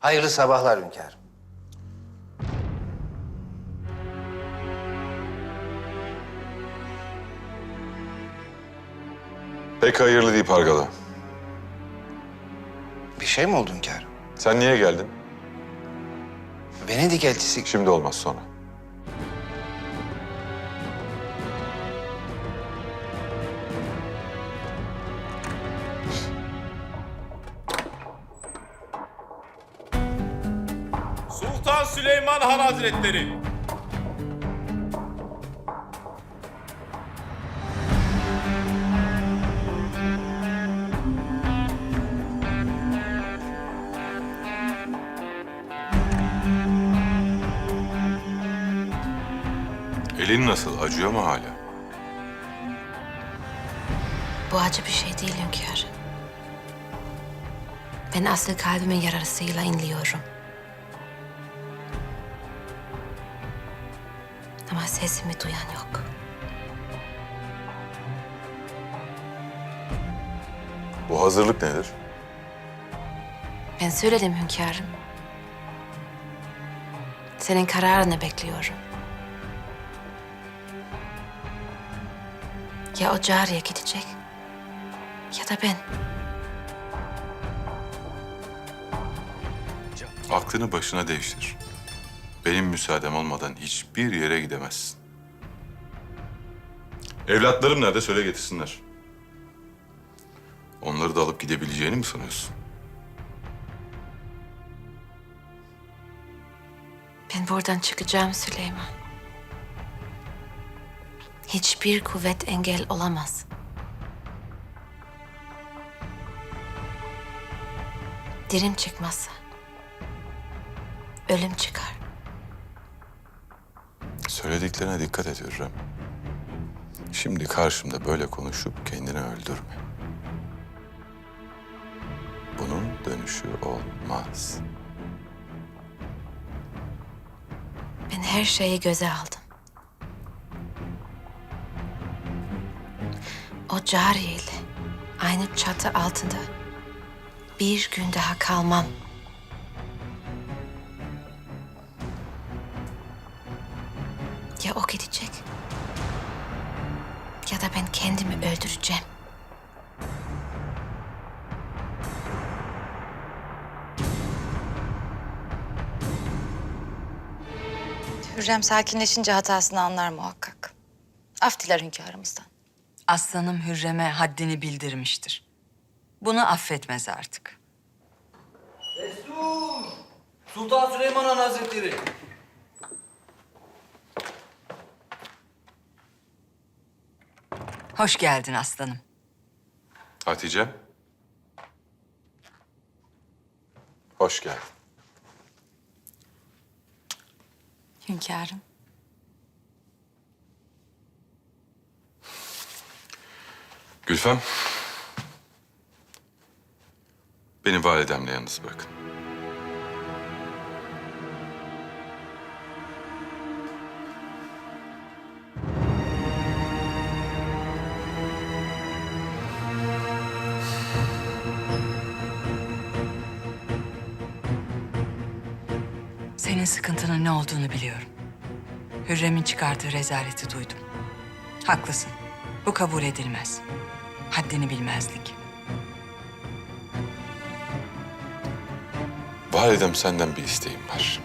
Hayırlı sabahlar hünkârım. Pek hayırlı değil Pargalı. Bir şey mi oldu hünkârım? Sen niye geldin? Venedik elçisi... Şimdi olmaz sonra. Sultan Süleyman Han Hazretleri. Elin nasıl? Acıyor mu hala? Bu acı bir şey değil hünkâr. Ben asıl kalbimin yarasıyla inliyorum. Ama sesimi duyan yok. Bu hazırlık nedir? Ben söyledim hünkârım. Senin kararını bekliyorum. Ya o cariye gidecek ya da ben. Aklını başına değiştir. Benim müsaadem olmadan hiçbir yere gidemezsin. Evlatlarım nerede? Söyle getirsinler. Onları da alıp gidebileceğini mi sanıyorsun? Ben buradan çıkacağım Süleyman. Hiçbir kuvvet engel olamaz. Dirim çıkmazsa ölüm çıkar. Söylediklerine dikkat et Hürrem. Şimdi karşımda böyle konuşup kendini öldürme. Bunun dönüşü olmaz. Ben her şeyi göze aldım. O cariyeyle aynı çatı altında bir gün daha kalmam. Ya da ben kendimi öldüreceğim. Hürrem sakinleşince hatasını anlar muhakkak. Af diler hünkârımızdan. Aslanım Hürrem'e haddini bildirmiştir. Bunu affetmez artık. Destur! Sultan Süleyman Han Hazretleri. Hoş geldin aslanım. Hatice. Hoş geldin. Hünkârım. Gülfem. Beni validemle yalnız bırakın. Senin sıkıntının ne olduğunu biliyorum. Hürrem'in çıkardığı rezaleti duydum. Haklısın. Bu kabul edilmez. Haddini bilmezlik. Validem senden bir isteğim var.